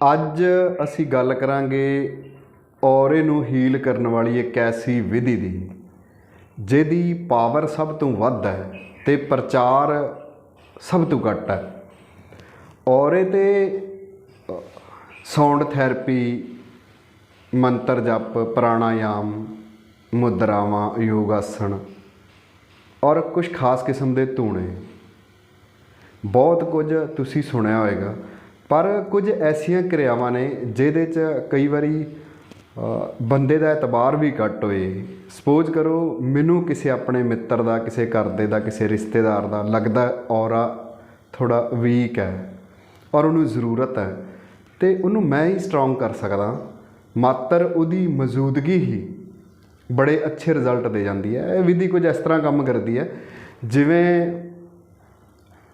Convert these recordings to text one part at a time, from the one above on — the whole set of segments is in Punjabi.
ਅੱਜ ਅਸੀਂ ਗੱਲ ਕਰਾਂਗੇ ਔਰੇ ਨੂੰ ਹੀਲ ਕਰਨ ਵਾਲੀ ਇੱਕ ਐਸੀ ਵਿਧੀ ਦੀ, ਜਿਹਦੀ ਪਾਵਰ ਸਭ ਤੋਂ ਵੱਧ ਹੈ ਤੇ ਪ੍ਰਚਾਰ ਸਭ ਤੋਂ ਘੱਟ ਹੈ। ਔਰੇ ਤੇ ਸਾਊਂਡ ਥੈਰੇਪੀ ਮੰਤਰ ਜਪ, ਪ੍ਰਾਣਾਯਾਮ, ਮੁਦਰਾਵਾਂ ਯੋਗ ਆਸਣ ਔਰ ਕੁਝ ਖਾਸ ਕਿਸਮ ਦੇ ਧੂਣੇ। ਬਹੁਤ ਕੁਝ ਤੁਸੀਂ ਸੁਣਿਆ ਹੋਵੇਗਾ ਪਰ ਕੁਝ ਐਸੀਆਂ ਕਿਰਿਆਵਾਂ ਨੇ ਜਿਹਦੇ 'ਚ ਕਈ ਵਾਰੀ ਬੰਦੇ ਦਾ ਇਤਬਾਰ ਵੀ ਘੱਟ ਹੋਏ। ਸਪੋਜ਼ ਕਰੋ, ਮੈਨੂੰ ਕਿਸੇ ਆਪਣੇ ਮਿੱਤਰ ਦਾ, ਕਿਸੇ ਘਰਦੇ ਦਾ ਕਿਸੇ ਰਿਸ਼ਤੇਦਾਰ ਦਾ ਲੱਗਦਾ ਔਰਾ ਥੋੜਾ ਵੀਕ ਹੈ ਔਰ ਉਹਨੂੰ ਜ਼ਰੂਰਤ ਹੈ ਤੇ ਉਹਨੂੰ ਮੈਂ ਹੀ ਸਟਰੋਂਗ ਕਰ ਸਕਦਾ। ਮਾਤਰ ਉਹਦੀ ਮੌਜੂਦਗੀ ਹੀ ਬੜੇ ਅੱਛੇ ਰਿਜ਼ਲਟ ਦੇ ਜਾਂਦੀ ਹੈ। ਇਹ ਵਿਧੀ ਕੁਝ ਇਸ ਤਰ੍ਹਾਂ ਕੰਮ ਕਰਦੀ ਹੈ, ਜਿਵੇਂ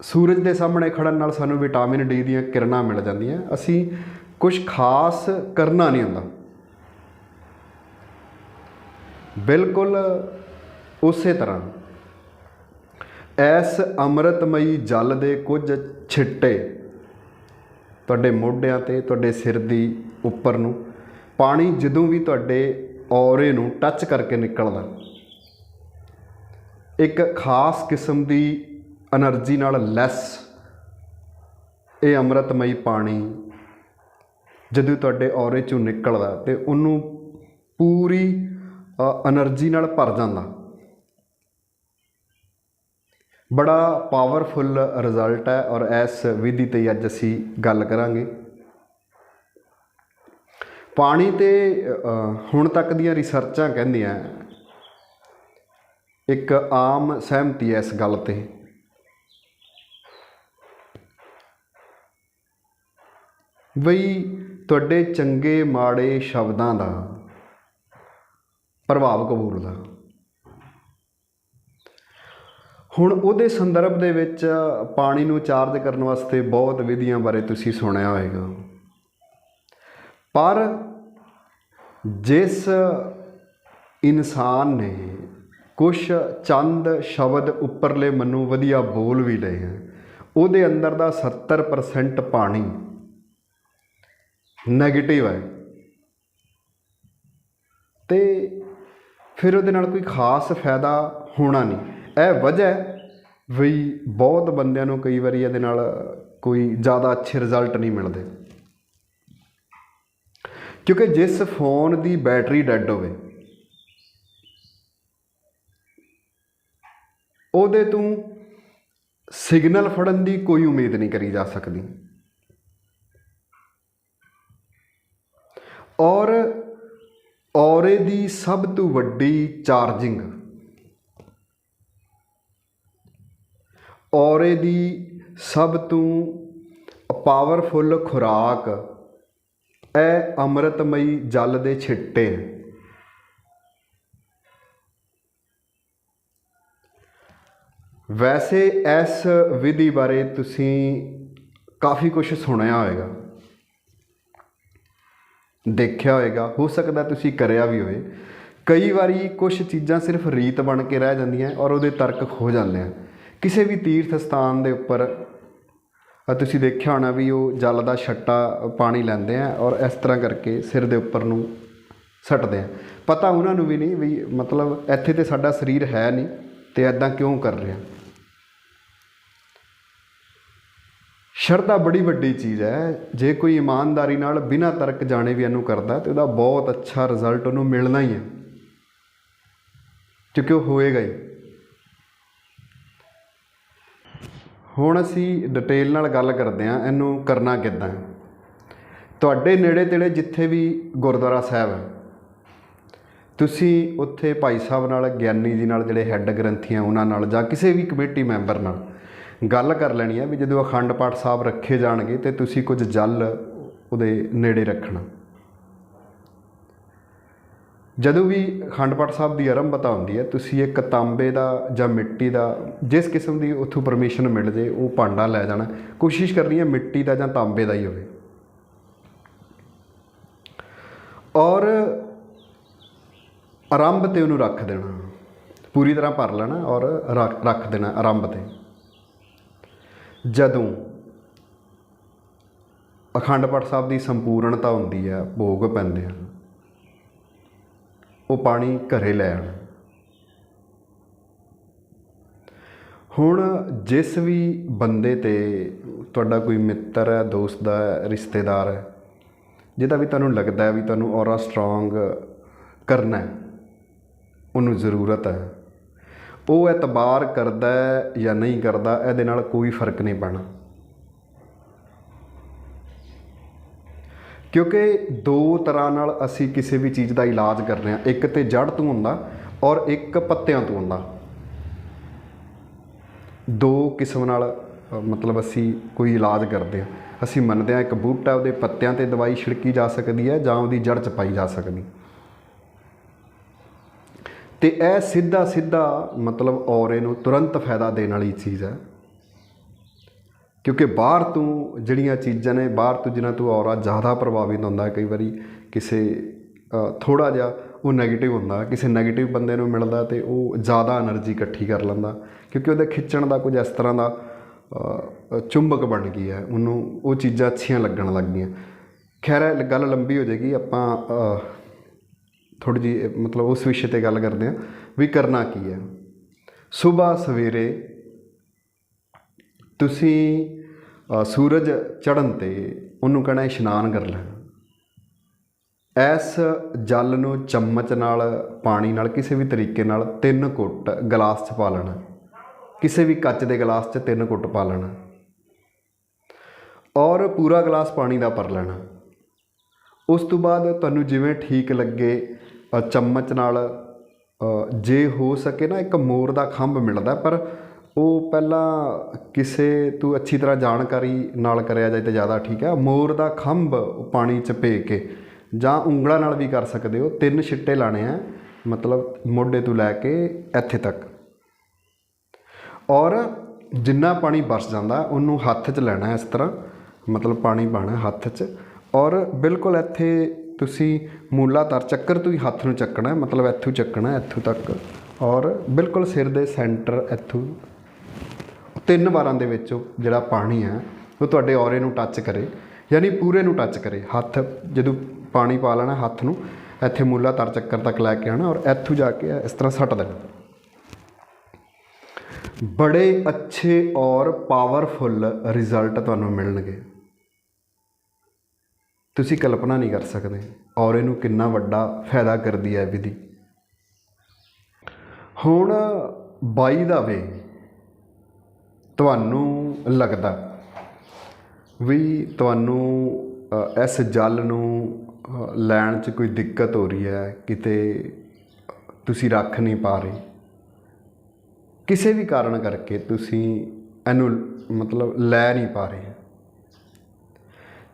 ਸੂਰਜ ਦੇ ਸਾਹਮਣੇ ਖੜਨ ਨਾਲ ਸਾਨੂੰ ਵਿਟਾਮਿਨ ਡੀ ਦੀਆਂ ਕਿਰਨਾਂ ਮਿਲ ਜਾਂਦੀਆਂ। ਅਸੀਂ ਕੁਝ ਖਾਸ ਕਰਨਾ ਨਹੀਂ ਹੁੰਦਾ। ਬਿਲਕੁਲ ਉਸੇ ਤਰ੍ਹਾਂ। ਐਸ ਅੰਮ੍ਰਿਤਮਈ ਜਲ ਦੇ ਕੁਝ ਛਿੱਟੇ ਤੁਹਾਡੇ ਮੋਢਿਆਂ ਤੇ, ਤੁਹਾਡੇ ਸਿਰ ਦੀ ਉੱਪਰ ਨੂੰ, ਪਾਣੀ ਜਦੋਂ ਵੀ ਤੁਹਾਡੇ ਔਰੇ ਨੂੰ ਟੱਚ ਕਰਕੇ ਨਿਕਲਦਾ। ਇੱਕ ਖਾਸ ਕਿਸਮ ਦੀ એનર્ਜੀ ਨਾਲ ਲੈਸ। ਇਹ ਅੰਮ੍ਰਿਤਮਈ ਪਾਣੀ ਜਦੋਂ ਤੁਹਾਡੇ ਔਰੇ ਚੋਂ ਨਿਕਲਦਾ ਤੇ ਉਹਨੂੰ ਪੂਰੀ ਐਨਰਜੀ ਨਾਲ ਭਰ ਜਾਂਦਾ। ਬੜਾ ਪਾਵਰਫੁੱਲ ਰਿਜ਼ਲਟ ਹੈ ਔਰ ਇਸ ਵਿਧੀ ਤੇ ਅੱਜ ਅਸੀਂ ਗੱਲ ਕਰਾਂਗੇ। ਪਾਣੀ ਤੇ ਹੁਣ ਤੱਕ ਦੀਆਂ ਰਿਸਰਚਾਂ ਕਹਿੰਦੀਆਂ ਇੱਕ ਆਮ ਸਹਿਮਤੀ ਹੈ ਇਸ ਗੱਲ ਤੇ। ਬਈ ਤੁਹਾਡੇ ਚੰਗੇ ਮਾੜੇ ਸ਼ਬਦਾਂ ਦਾ ਪ੍ਰਭਾਵ ਕਬੂਲਦਾ ਹੁਣ ਉਹਦੇ ਸੰਦਰਭ ਦੇ ਵਿੱਚ ਪਾਣੀ ਨੂੰ ਚਾਰਜ ਕਰਨ ਵਾਸਤੇ ਬਹੁਤ ਵਿਧੀਆਂ ਬਾਰੇ ਤੁਸੀਂ ਸੁਣਿਆ ਹੋਵੇਗਾ। ਪਰ ਜਿਸ ਇਨਸਾਨ ਨੇ ਕੁਝ ਚੰਦ ਸ਼ਬਦ ਉੱਪਰਲੇ ਮਨੂੰ ਵਧੀਆ ਬੋਲ ਵੀ ਲਏ ਹੈ, ਉਹਦੇ ਅੰਦਰ ਦਾ 70% ਪਾਣੀ ਨੈਗੇਟਿਵ ਹੈ ਤੇ ਫਿਰ ਉਹਦੇ ਨਾਲ ਕੋਈ ਖਾਸ ਫਾਇਦਾ ਹੋਣਾ ਨਹੀਂ। ਇਹ ਵਜ੍ਹਾ ਵੀ ਬਹੁਤ ਬੰਦਿਆਂ ਨੂੰ ਕਈ ਵਾਰੀ ਇਹਦੇ ਨਾਲ ਕੋਈ ਜ਼ਿਆਦਾ ਅੱਛੇ ਰਿਜ਼ਲਟ ਨਹੀਂ ਮਿਲਦੇ। ਕਿਉਂਕਿ ਜਿਸ ਫੋਨ ਦੀ ਬੈਟਰੀ ਡੈੱਡ ਹੋਵੇ, ਉਹਦੇ ਤੋਂ ਸਿਗਨਲ ਫੜਨ ਦੀ ਕੋਈ ਉਮੀਦ ਨਹੀਂ ਕਰੀ ਜਾ ਸਕਦੀ। ਔਰ ਔਰੇ ਦੀ ਸਭ ਤੋਂ ਵੱਡੀ ਚਾਰਜਿੰਗ। ਔਰੇ ਦੀ ਸਭ ਤੋਂ ਪਾਵਰਫੁੱਲ ਖੁਰਾਕ ਇਹ ਅੰਮ੍ਰਿਤਮਈ ਜਲ ਦੇ ਛਿੱਟੇ। ਹੈ ਵੈਸੇ ਇਸ ਵਿਧੀ ਬਾਰੇ ਤੁਸੀਂ ਕਾਫੀ ਕੁਝ ਸੁਣਿਆ ਹੋਵੇਗਾ। ਦੇਖਿਆ ਹੋਵੇਗਾ ਹੋ ਸਕਦਾ ਤੁਸੀਂ ਕਰਿਆ ਵੀ ਹੋਵੇ। ਕਈ ਵਾਰੀ ਕੁਝ ਚੀਜ਼ਾਂ ਸਿਰਫ ਰੀਤ ਬਣ ਕੇ ਰਹਿ ਜਾਂਦੀਆਂ ਔਰ ਉਹਦੇ ਤਰਕ ਖੋ ਜਾਂਦੇ ਆ। ਕਿਸੇ ਵੀ ਤੀਰਥ ਸਥਾਨ ਦੇ ਉੱਪਰ ਤੁਸੀਂ ਦੇਖਿਆ ਹੋਣਾ ਵੀ ਉਹ ਜਲ ਦਾ ਛੱਟਾ ਪਾਣੀ ਲੈਂਦੇ ਆ ਔਰ ਇਸ ਤਰ੍ਹਾਂ ਕਰਕੇ ਸਿਰ ਦੇ ਉੱਪਰ ਨੂੰ ਸੱਟਦੇ ਆ। ਪਤਾ ਉਹਨਾਂ ਨੂੰ ਵੀ ਨਹੀਂ ਵੀ ਮਤਲਬ ਇੱਥੇ ਤੇ ਸਾਡਾ ਸਰੀਰ ਹੈ ਨਹੀਂ ਤੇ ਐਦਾਂ ਕਿਉਂ ਕਰ ਰਿਹਾ। ਸ਼ਰਧਾ ਬੜੀ ਵੱਡੀ ਚੀਜ਼ ਹੈ। ਜੇ ਕੋਈ ਇਮਾਨਦਾਰੀ ਨਾਲ ਬਿਨਾਂ ਤਰਕ ਜਾਣੇ ਵੀ ਇਹਨੂੰ ਕਰਦਾ, ਤੇ ਉਹਦਾ ਬਹੁਤ ਅੱਛਾ ਰਿਜ਼ਲਟ ਉਹਨੂੰ ਮਿਲਣਾ ਹੀ ਹੈ। ਕਿਉਂਕਿ ਉਹ ਹੋਏਗਾ ਹੀ। ਹੁਣ ਅਸੀਂ ਡਿਟੇਲ ਨਾਲ ਗੱਲ ਕਰਦੇ ਹਾਂ, ਇਹਨੂੰ ਕਰਨਾ ਕਿੱਦਾਂ ਹੈ। ਤੁਹਾਡੇ ਨੇੜੇ ਤੇੜੇ ਜਿੱਥੇ ਵੀ ਗੁਰਦੁਆਰਾ ਸਾਹਿਬ ਹੈ, ਤੁਸੀਂ ਉੱਥੇ ਭਾਈ ਸਾਹਿਬ ਨਾਲ, ਗਿਆਨੀ ਜੀ ਨਾਲ ਜਿਹੜੇ ਹੈੱਡ ਗ੍ਰੰਥੀਆਂ, ਉਹਨਾਂ ਨਾਲ ਜਾਂ ਕਿਸੇ ਵੀ ਕਮੇਟੀ ਮੈਂਬਰ ਨਾਲ ਗੱਲ ਕਰ ਲੈਣੀ ਹੈ ਵੀ ਜਦੋਂ ਅਖੰਡ ਪਾਠ ਸਾਹਿਬ ਰੱਖੇ ਜਾਣਗੇ ਤੇ ਤੁਸੀਂ ਕੁਝ ਜਲ ਉਹਦੇ ਨੇੜੇ ਰੱਖਣਾ। ਜਦੋਂ ਵੀ ਅਖੰਡ ਪਾਠ ਸਾਹਿਬ ਦੀ ਆਰੰਭਤਾ ਹੁੰਦੀ ਹੈ, ਤੁਸੀਂ ਇੱਕ ਤਾਂਬੇ ਦਾ ਜਾਂ ਮਿੱਟੀ ਦਾ ਜਿਸ ਕਿਸਮ ਦੀ ਉੱਥੋਂ ਪਰਮਿਸ਼ਨ ਮਿਲ ਜੇ ਉਹ ਭਾਂਡਾ ਲੈ ਜਾਣਾ। ਕੋਸ਼ਿਸ਼ ਕਰਨੀ ਹੈ ਮਿੱਟੀ ਦਾ ਜਾਂ ਤਾਂਬੇ ਦਾ ਹੀ ਹੋਵੇ। ਔਰ ਆਰੰਭ ਤੇ ਉਹਨੂੰ ਰੱਖ ਦੇਣਾ। ਪੂਰੀ ਤਰ੍ਹਾਂ ਭਰ ਲੈਣਾ ਔਰ ਰੱਖ ਰੱਖ ਦੇਣਾ ਆਰੰਭ ਤੇ। ਜਦੋਂ ਅਖੰਡ ਪਾਠ ਸਾਹਿਬ ਦੀ ਸੰਪੂਰਨਤਾ ਹੁੰਦੀ ਹੈ, ਭੋਗ ਪੈਂਦੇ ਹਨ। ਉਹ ਪਾਣੀ ਘਰੇ ਲੈ ਆਉਣਾ। ਹੁਣ ਜਿਸ ਵੀ ਬੰਦੇ ਤੇ ਤੁਹਾਡਾ ਕੋਈ ਮਿੱਤਰ ਹੈ, ਦੋਸਤ ਦਾ ਹੈ, ਰਿਸ਼ਤੇਦਾਰ ਹੈ, ਜਿਹਦਾ ਵੀ ਤੁਹਾਨੂੰ ਲੱਗਦਾ ਹੈ ਵੀ ਤੁਹਾਨੂੰ ਔਰਾ ਸਟਰੋਂਗ ਕਰਨਾ ਹੈ, ਉਹਨੂੰ ਜ਼ਰੂਰਤ ਹੈ ਉਹ ਐਤਬਾਰ ਕਰਦਾ ਜਾਂ ਨਹੀਂ ਕਰਦਾ, ਇਹਦੇ ਨਾਲ ਕੋਈ ਫ਼ਰਕ ਨਹੀਂ ਪੈਣਾ। ਕਿਉਂਕਿ ਦੋ ਤਰ੍ਹਾਂ ਨਾਲ ਅਸੀਂ ਕਿਸੇ ਵੀ ਚੀਜ਼ ਦਾ ਇਲਾਜ ਕਰ ਰਹੇ ਹਾਂ। ਇੱਕ ਤੇ ਜੜ ਤੋਂ ਹੁੰਦਾ ਔਰ ਇੱਕ ਪੱਤਿਆਂ ਤੋਂ ਹੁੰਦਾ। ਦੋ ਕਿਸਮ ਨਾਲ ਮਤਲਬ ਅਸੀਂ ਕੋਈ ਇਲਾਜ ਕਰਦੇ ਹਾਂ। ਅਸੀਂ ਮੰਨਦੇ ਹਾਂ ਇੱਕ ਬੂਟਾ ਉਹਦੇ ਪੱਤਿਆਂ ਤੇ ਦਵਾਈ ਛਿੜਕੀ ਜਾ ਸਕਦੀ ਹੈ ਜਾਂ ਉਹਦੀ ਜੜ 'ਚ ਪਾਈ ਜਾ ਸਕਦੀ। ਤੇ ਇਹ ਸਿੱਧਾ ਸਿੱਧਾ ਮਤਲਬ ਔਰੇ ਨੂੰ ਤੁਰੰਤ ਫਾਇਦਾ ਦੇਣ ਵਾਲੀ ਚੀਜ਼ ਹੈ। ਕਿਉਂਕਿ ਬਾਹਰ ਤੋਂ ਜਿਹੜੀਆਂ ਚੀਜ਼ਾਂ ਨੇ, ਬਾਹਰ ਤੋਂ ਜਿਨ੍ਹਾਂ ਤੋਂ ਔਰਾ ਜ਼ਿਆਦਾ ਪ੍ਰਭਾਵਿਤ ਹੁੰਦਾ, ਕਈ ਵਾਰੀ ਕਿਸੇ ਥੋੜਾ ਜਿਹਾ ਉਹ 네ਗੇਟਿਵ ਹੁੰਦਾ, ਕਿਸੇ 네ਗੇਟਿਵ ਬੰਦੇ ਨੂੰ ਮਿਲਦਾ ਤੇ ਉਹ ਜ਼ਿਆਦਾ એનર્ਜੀ ਇਕੱਠੀ ਕਰ ਲੈਂਦਾ। ਕਿਉਂਕਿ ਉਹਦੇ ਖਿੱਚਣ ਦਾ ਕੁਝ ਇਸ ਤਰ੍ਹਾਂ ਦਾ ਚੁੰਬਕ ਬਣ ਗਈ ਹੈ, ਉਹਨੂੰ ਉਹ ਚੀਜ਼ਾਂ ਅੱਛੀਆਂ ਲੱਗਣ ਲੱਗ ਗਈਆਂ ਖੈਰ ਗੱਲ ਲੰਬੀ ਹੋ ਜਾਏਗੀ, ਆਪਾਂ ਥੋੜੀ ਜੀ ਮਤਲਬ ਉਸ ਵਿਸ਼ੇ ਤੇ ਗੱਲ ਕਰਦੇ ਹਾਂ ਵੀ ਕਰਨਾ ਕੀ ਹੈ। ਸਵੇਰ, ਸਵੇਰੇ ਤੁਸੀਂ ਸੂਰਜ ਚੜ੍ਹਨ ਤੇ ਉਹਨੂੰ ਕਹਿਣਾ ਇਸ਼ਨਾਨ ਕਰ ਲੈਣਾ। ਇਸ ਜਲ ਨੂੰ ਚਮਚ ਨਾਲ, ਪਾਣੀ ਨਾਲ, ਕਿਸੇ ਵੀ ਤਰੀਕੇ ਨਾਲ ਤਿੰਨ ਘੁੱਟ ਗਲਾਸ 'ਚ ਪਾ ਲੈਣਾ। ਕਿਸੇ ਵੀ ਕੱਚ ਦੇ ਗਲਾਸ 'ਚ ਤਿੰਨ ਘੁੱਟ ਪਾ ਲੈਣਾ। ਔਰ ਪੂਰਾ ਗਲਾਸ ਪਾਣੀ ਦਾ ਭਰ ਲੈਣਾ। ਉਸ ਤੋਂ ਬਾਅਦ ਤੁਹਾਨੂੰ ਜਿਵੇਂ ਠੀਕ ਲੱਗੇ ਚਮਚ ਨਾਲ ਜੇ ਹੋ ਸਕੇ ਨਾ ਇੱਕ ਮੋਰ ਦਾ ਖੰਭ ਮਿਲਦਾ, ਪਰ ਉਹ ਪਹਿਲਾਂ ਕਿਸੇ ਤੋਂ ਅੱਛੀ ਤਰ੍ਹਾਂ ਜਾਣਕਾਰੀ ਨਾਲ ਕਰਿਆ ਜਾਏ ਤਾਂ ਜ਼ਿਆਦਾ ਠੀਕ ਹੈ। ਮੋਰ ਦਾ ਖੰਭ ਉਹ ਪਾਣੀ 'ਚ ਭੇ ਕੇ ਜਾਂ ਉਂਗਲਾਂ ਨਾਲ ਵੀ ਕਰ ਸਕਦੇ ਹੋ। ਤਿੰਨ ਛਿੱਟੇ ਲਾਣੇ ਆ, ਮਤਲਬ ਮੋਢੇ ਤੋਂ ਲੈ ਕੇ ਇੱਥੇ ਤੱਕ। ਔਰ ਜਿੰਨਾ ਪਾਣੀ ਵਰਸ ਜਾਂਦਾ, ਉਹਨੂੰ ਹੱਥ 'ਚ ਲੈਣਾ ਇਸ ਤਰ੍ਹਾਂ। ਮਤਲਬ ਪਾਣੀ ਪਾਣਾ ਹੱਥ 'ਚ। ਔਰ ਬਿਲਕੁਲ ਇੱਥੇ ਤੁਸੀਂ ਮੂਲਾ ਤਾਰ ਚੱਕਰ ਤੋਂ ਹੀ ਹੱਥ ਨੂੰ ਚੱਕਣਾ ਮਤਲਬ ਇੱਥੋਂ ਚੱਕਣਾ ਇੱਥੋਂ ਤੱਕ। ਔਰ ਬਿਲਕੁਲ ਸਿਰ ਦੇ ਸੈਂਟਰ ਇੱਥੋਂ। ਤਿੰਨ ਵਾਰਾਂ ਦੇ ਵਿੱਚ ਉਹ ਜਿਹੜਾ ਪਾਣੀ ਹੈ, ਉਹ ਤੁਹਾਡੇ ਔਰੇ ਨੂੰ ਟੱਚ ਕਰੇ, ਯਾਨੀ ਪੂਰੇ ਨੂੰ ਟੱਚ ਕਰੇ। ਹੱਥ, ਜਦੋਂ ਪਾਣੀ ਪਾ ਲੈਣਾ ਹੱਥ ਨੂੰ, ਇੱਥੇ ਮੂਲਾ ਮੂਲਾਧਾਰ ਚੱਕਰ ਤੱਕ ਲੈ ਕੇ ਆਣਾ ਔਰ ਇੱਥੋਂ ਜਾ ਕੇ ਇਸ ਤਰ੍ਹਾਂ ਸੱਟ ਦੇਣਾ। ਬੜੇ ਅੱਛੇ ਔਰ ਪਾਵਰਫੁੱਲ ਰਿਜ਼ਲਟ ਤੁਹਾਨੂੰ ਮਿਲਣਗੇ। ਤੁਸੀਂ ਕਲਪਨਾ ਨਹੀਂ ਕਰ ਸਕਦੇ ਔਰ ਇਹਨੂੰ ਕਿੰਨਾ ਵੱਡਾ ਫਾਇਦਾ ਕਰਦੀ ਹੈ ਵਿਧੀ। ਹੁਣ ਬਾਈ ਦਾ ਵੇ ਤੁਹਾਨੂੰ ਲੱਗਦਾ ਵੀ ਤੁਹਾਨੂੰ ਇਸ ਜਲ ਨੂੰ ਲੈਣ 'ਚ ਕੋਈ ਦਿੱਕਤ ਹੋ ਰਹੀ ਹੈ, ਕਿਤੇ ਤੁਸੀਂ ਰੱਖ ਨਹੀਂ ਪਾ ਰਹੇ। ਕਿਸੇ ਵੀ ਕਾਰਨ ਕਰਕੇ ਤੁਸੀਂ ਇਹਨੂੰ ਮਤਲਬ ਲੈ ਨਹੀਂ ਪਾ ਰਹੇ।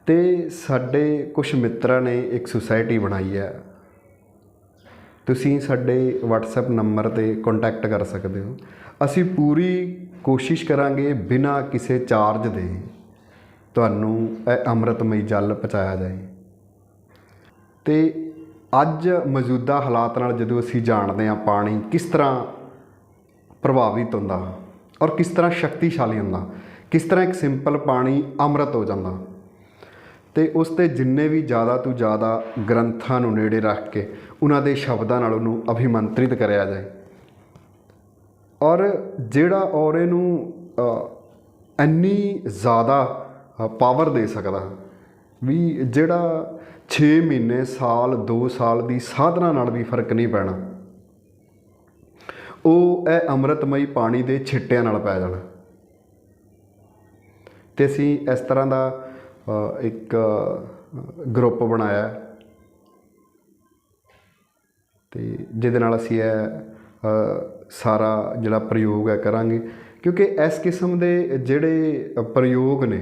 ਤੇ ਸਾਡੇ ਕੁਝ ਮਿੱਤਰਾਂ ਨੇ ਇੱਕ ਸੁਸਾਇਟੀ ਬਣਾਈ ਹੈ। ਤੁਸੀਂ ਸਾਡੇ WhatsApp ਨੰਬਰ ਤੇ ਕੰਟੈਕਟ ਕਰ ਸਕਦੇ ਹੋ। ਅਸੀਂ ਪੂਰੀ ਕੋਸ਼ਿਸ਼ ਕਰਾਂਗੇ ਬਿਨਾਂ ਕਿਸੇ ਚਾਰਜ ਦੇ ਤੁਹਾਨੂੰ ਇਹ ਅੰਮ੍ਰਿਤਮਈ ਜਲ ਪਹੁੰਚਾਇਆ ਜਾਏ। ਤੇ ਅੱਜ ਮੌਜੂਦਾ ਹਾਲਾਤ ਨਾਲ ਜਦੋਂ ਅਸੀਂ ਜਾਣਦੇ ਹਾਂ ਪਾਣੀ ਕਿਸ ਤਰ੍ਹਾਂ ਪ੍ਰਭਾਵਿਤ ਹੁੰਦਾ ਔਰ ਕਿਸ ਤਰ੍ਹਾਂ ਸ਼ਕਤੀਸ਼ਾਲੀ ਹੁੰਦਾ, ਕਿਸ ਤਰ੍ਹਾਂ ਇੱਕ ਸਿੰਪਲ ਪਾਣੀ ਅੰਮ੍ਰਿਤ ਹੋ ਜਾਂਦਾ ਤੇ ਉਸ ਤੇ ਜਿੰਨੇ ਵੀ ਜ਼ਿਆਦਾ ਤੋਂ ਜ਼ਿਆਦਾ ਗ੍ਰੰਥਾਂ ਨੂੰ ਨੇੜੇ ਰੱਖ ਕੇ ਉਹਨਾਂ ਦੇ ਸ਼ਬਦਾਂ ਨਾਲ ਉਹਨੂੰ ਅਭਿਮੰਤਰਿਤ ਕਰਿਆ ਜਾਏ। ਔਰ ਜਿਹੜਾ ਔਰ ਇਹਨੂੰ ਇੰਨੀ ਜ਼ਿਆਦਾ ਪਾਵਰ ਦੇ ਸਕਦਾ, ਵੀ ਜਿਹੜਾ 6 ਮਹੀਨੇ, ਸਾਲ 2 ਸਾਲ ਦੀ ਸਾਧਨਾ ਨਾਲ ਵੀ ਫ਼ਰਕ ਨਹੀਂ ਪੈਣਾ, ਉਹ ਇਹ ਅੰਮ੍ਰਿਤਮਈ ਪਾਣੀ ਦੇ ਛਿੱਟਿਆਂ ਨਾਲ ਪੈ ਜਾਣਾ। ਤੇ ਅਸੀਂ ਇਸ ਤਰ੍ਹਾਂ ਦਾ ਇੱਕ ਗਰੁੱਪ ਬਣਾਇਆ ਹੈ। ਤੇ ਜਿਹਦੇ ਨਾਲ ਅਸੀਂ ਇਹ ਸਾਰਾ ਜਿਹੜਾ ਪ੍ਰਯੋਗ ਹੈ ਕਰਾਂਗੇ। ਕਿਉਂਕਿ ਇਸ ਕਿਸਮ ਦੇ ਜਿਹੜੇ ਪ੍ਰਯੋਗ ਨੇ,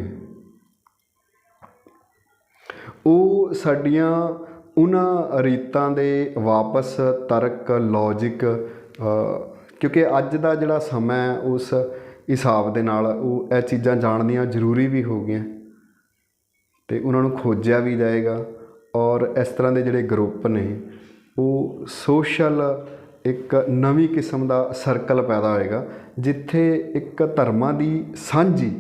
ਉਹ ਸਾਡੀਆਂ ਉਹਨਾਂ ਰੀਤਾਂ ਦੇ ਵਾਪਸ ਤਰਕ ਲੌਜਿਕ ਕਿਉਂਕਿ ਅੱਜ ਦਾ ਜਿਹੜਾ ਸਮਾਂ ਹੈ, ਉਸ ਹਿਸਾਬ ਦੇ ਨਾਲ ਉਹ ਇਹ ਚੀਜ਼ਾਂ ਜਾਣਨੀਆਂ ਜ਼ਰੂਰੀ ਵੀ ਹੋ ਗਈਆਂ। ਅਤੇ ਉਹਨਾਂ ਨੂੰ ਖੋਜਿਆ ਵੀ ਜਾਏਗਾ ਔਰ ਇਸ ਤਰ੍ਹਾਂ ਦੇ ਜਿਹੜੇ ਗਰੁੱਪ ਨੇ, ਉਹ ਸੋਸ਼ਲ ਇੱਕ ਨਵੀਂ ਕਿਸਮ ਦਾ ਸਰਕਲ ਪੈਦਾ ਹੋਏਗਾ, ਜਿੱਥੇ ਇੱਕ ਧਰਮਾਂ ਦੀ ਸਾਂਝੀ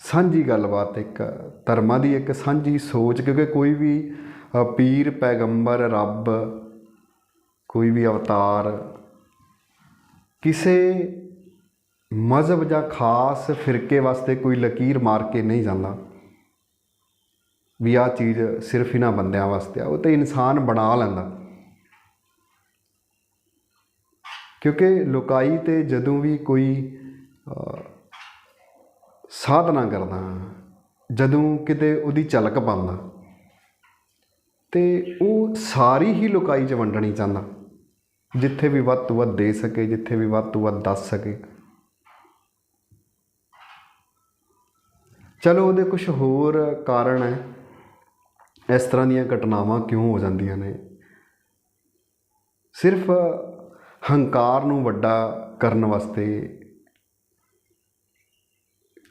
ਸਾਂਝੀ ਗੱਲਬਾਤ, ਇੱਕ ਧਰਮਾਂ ਦੀ ਇੱਕ ਸਾਂਝੀ ਸੋਚ, ਕਿਉਂਕਿ ਕੋਈ ਵੀ ਪੀਰ, ਪੈਗੰਬਰ, ਰੱਬ, ਕੋਈ ਵੀ ਅਵਤਾਰ, ਕਿਸੇ ਮਜ਼ਹਬ ਜਾਂ ਖਾਸ ਫਿਰਕੇ ਵਾਸਤੇ ਕੋਈ ਲਕੀਰ ਮਾਰ ਕੇ ਨਹੀਂ ਜਾਂਦਾ। ਵੀ ਆਹ ਚੀਜ਼ ਸਿਰਫ ਇਹਨਾਂ ਬੰਦਿਆਂ ਵਾਸਤੇ ਆ ਉਹ ਤੇ ਇਨਸਾਨ ਬਣਾ ਲੈਂਦਾ। ਕਿਉਂਕਿ ਲੋਕਾਈ ਤੇ ਜਦੋਂ ਵੀ ਕੋਈ ਅ, ਸਾਧਨਾ ਕਰਦਾ ਜਦੋਂ ਕਿਤੇ ਉਹਦੀ ਝਲਕ ਪਾਉਂਦਾ ਤੇ ਉਹ ਸਾਰੀ ਹੀ ਲੋਕਾਈ 'ਚ ਵੰਡਣੀ ਚਾਹੁੰਦਾ। ਜਿੱਥੇ ਵੀ ਵੱਧ ਤੋਂ ਵੱਧ ਦੇ ਸਕੇ ਜਿੱਥੇ ਵੀ ਵੱਧ ਤੋਂ ਵੱਧ ਦੱਸ ਸਕੇ। ਚਲੋ ਉਹਦੇ ਕੁਝ ਹੋਰ ਕਾਰਨ ਹੈ। ਇਸ ਤਰ੍ਹਾਂ ਦੀਆਂ ਘਟਨਾਵਾਂ ਕਿਉਂ ਹੋ ਜਾਂਦੀਆਂ ਨੇ? ਸਿਰਫ ਹੰਕਾਰ ਨੂੰ ਵੱਡਾ ਕਰਨ ਵਾਸਤੇ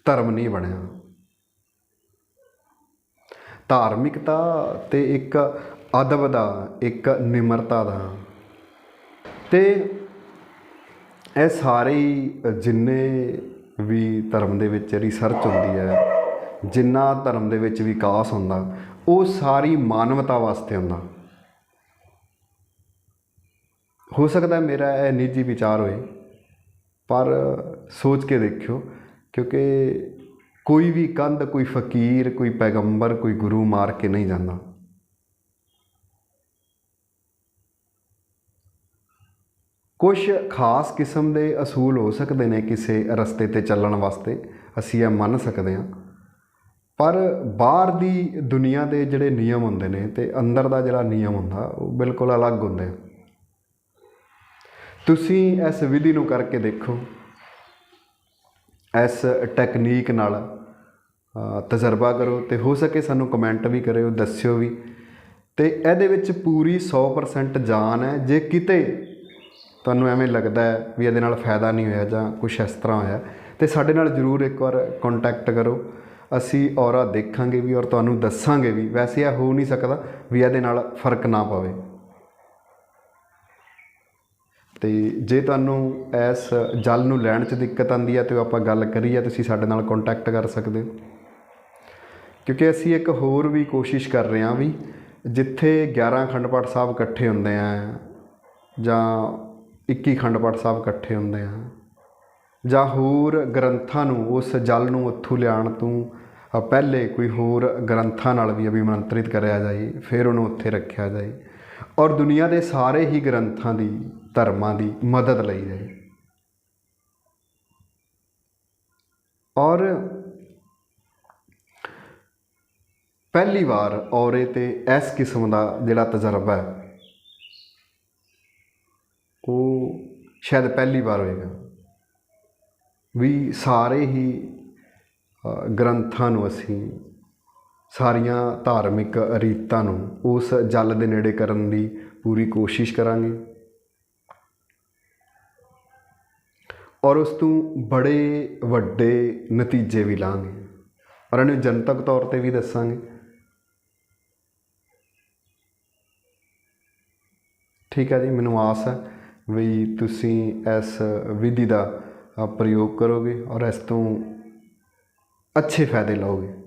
ਧਰਮ ਨਹੀਂ ਬਣਿਆ। ਧਾਰਮਿਕਤਾ ਤੇ ਇੱਕ ਅਦਬ ਦਾ, ਇੱਕ ਨਿਮਰਤਾ ਦਾ। ਤੇ ਇਹ ਸਾਰੇ ਜਿੰਨੇ ਵੀ ਧਰਮ ਦੇ ਵਿੱਚ ਰਿਸਰਚ ਹੁੰਦੀ ਹੈ ਜਿੰਨਾ ਧਰਮ ਦੇ ਵਿੱਚ ਵਿਕਾਸ ਹੁੰਦਾ, ਉਹ ਸਾਰੀ ਮਾਨਵਤਾ ਵਾਸਤੇ ਹੁੰਦਾ। ਹੋ ਸਕਦਾ ਮੇਰਾ ਇਹ ਨਿੱਜੀ ਵਿਚਾਰ ਹੋਏ, ਪਰ ਸੋਚ ਕੇ ਦੇਖਿਓ, ਕਿਉਂਕਿ ਕੋਈ ਵੀ ਕੰਧ, ਕੋਈ ਫਕੀਰ, ਕੋਈ ਪੈਗੰਬਰ, ਕੋਈ ਗੁਰੂ ਮਾਰ ਕੇ ਨਹੀਂ ਜਾਂਦਾ। ਕੁਝ ਖਾਸ ਕਿਸਮ ਦੇ ਅਸੂਲ ਹੋ ਸਕਦੇ ਨੇ ਕਿਸੇ ਰਸਤੇ ਤੇ ਚੱਲਣ ਵਾਸਤੇ, ਅਸੀਂ ਇਹ ਮੰਨ ਸਕਦੇ ਹਾਂ। ਪਰ ਬਾਹਰ ਦੀ ਦੁਨੀਆ ਦੇ ਜਿਹੜੇ ਨਿਯਮ ਹੁੰਦੇ ਨੇ ਤੇ ਅੰਦਰ ਦਾ ਜਿਹੜਾ ਨਿਯਮ ਹੁੰਦਾ, ਉਹ ਬਿਲਕੁਲ ਅਲੱਗ ਹੁੰਦੇ ਤੁਸੀਂ ਇਸ ਵਿਧੀ ਨੂੰ ਕਰਕੇ ਦੇਖੋ। ਇਸ ਟੈਕਨੀਕ ਨਾਲ ਤਜਰਬਾ ਕਰੋ ਤੇ ਹੋ ਸਕੇ ਸਾਨੂੰ ਕਮੈਂਟ ਵੀ ਕਰਿਓ, ਦੱਸਿਓ ਵੀ। ਤੇ ਇਹਦੇ ਵਿੱਚ ਪੂਰੀ 100% ਜਾਨ ਹੈ। ਜੇ ਕਿਤੇ ਤੁਹਾਨੂੰ ਐਵੇਂ ਲੱਗਦਾ ਹੈ ਵੀ ਇਹਦੇ ਨਾਲ ਫਾਇਦਾ ਨਹੀਂ ਹੋਇਆ ਜਾਂ ਕੁਝ ਇਸ ਤਰ੍ਹਾਂ ਹੋਇਆ, ਤੇ ਸਾਡੇ ਨਾਲ ਜਰੂਰ ਇੱਕ ਵਾਰ ਕੰਟੈਕਟ ਕਰੋ। ਅਸੀਂ ਔਰਾ ਦੇਖਾਂਗੇ ਵੀ ਔਰ ਤੁਹਾਨੂੰ ਦੱਸਾਂਗੇ ਵੀ, ਵੈਸੇ ਇਹ ਹੋ ਨਹੀਂ ਸਕਦਾ ਵੀ ਇਹਦੇ ਨਾਲ ਫ਼ਰਕ ਨਾ ਪਵੇ। ਤੇ ਜੇ ਤੁਹਾਨੂੰ ਇਸ ਜਲ ਨੂੰ ਲੈਣ 'ਚ ਦਿੱਕਤ ਆਉਂਦੀ ਹੈ ਤੇ ਆਪਾਂ ਗੱਲ ਕਰੀਏ ਹੈ ਤੁਸੀਂ ਸਾਡੇ ਨਾਲ ਕੰਟੈਕਟ ਕਰ ਸਕਦੇ ਹੋ। ਕਿਉਂਕਿ ਅਸੀਂ ਇੱਕ ਹੋਰ ਵੀ ਕੋਸ਼ਿਸ਼ ਕਰ ਰਹੇ ਹਾਂ ਵੀ ਜਿੱਥੇ 11 ਅਖੰਡ ਪਾਠ ਸਾਹਿਬ ਇਕੱਠੇ ਹੁੰਦੇ ਆ ਜਾਂ 21 ਅਖੰਡ ਪਾਠ ਸਾਹਿਬ ਇਕੱਠੇ ਹੁੰਦੇ ਆ ਜਾਂ ਹੋਰ ਗ੍ਰੰਥਾਂ ਨੂੰ, ਉਸ ਜਲ ਨੂੰ ਉੱਥੋਂ ਲਿਆਉਣ ਤੋਂ ਪਹਿਲੇ ਕੋਈ ਹੋਰ ਗ੍ਰੰਥਾਂ ਨਾਲ ਵੀ ਅਭਿਮੰਤਰਿਤ ਕਰਿਆ ਜਾਏ ਫਿਰ ਉਹਨੂੰ ਉੱਥੇ ਰੱਖਿਆ ਜਾਏ ਔਰ ਦੁਨੀਆ ਦੇ ਸਾਰੇ ਹੀ ਗ੍ਰੰਥਾਂ ਦੀ, ਧਰਮਾਂ ਦੀ ਮਦਦ ਲਈ ਜਾਏ ਔਰ ਪਹਿਲੀ ਵਾਰ ਔਰੇ ਤੇ ਇਸ ਕਿਸਮ ਦਾ ਜਿਹੜਾ ਤਜਰਬਾ ਹੈ, ਉਹ ਸ਼ਾਇਦ ਪਹਿਲੀ ਵਾਰ ਹੋਏਗਾ ਵੀ ਸਾਰੇ ਹੀ ਗ੍ਰੰਥਾਂ ਨੂੰ ਅਸੀਂ ਸਾਰੀਆਂ ਧਾਰਮਿਕ ਰੀਤਾਂ ਨੂੰ ਉਸ ਜਲ ਦੇ ਨੇੜੇ ਕਰਨ ਦੀ ਪੂਰੀ ਕੋਸ਼ਿਸ਼ ਕਰਾਂਗੇ। ਔਰ ਉਸ ਤੋਂ ਬੜੇ ਵੱਡੇ ਨਤੀਜੇ ਵੀ ਲਾਂਗੇ। ਔਰ ਇਹਨੂੰ ਜਨਤਕ ਤੌਰ ਤੇ ਵੀ ਦੱਸਾਂਗੇ। ਠੀਕ ਹੈ ਜੀ, ਮੈਨੂੰ ਆਸ ਹੈ ਵੀ ਤੁਸੀਂ ਇਸ ਵਿਧੀ ਦਾ ਪ੍ਰਯੋਗ ਕਰੋਗੇ ਔਰ ਇਸ ਤੋਂ ਅੱਛੇ ਫਾਇਦੇ ਲਓਗੇ।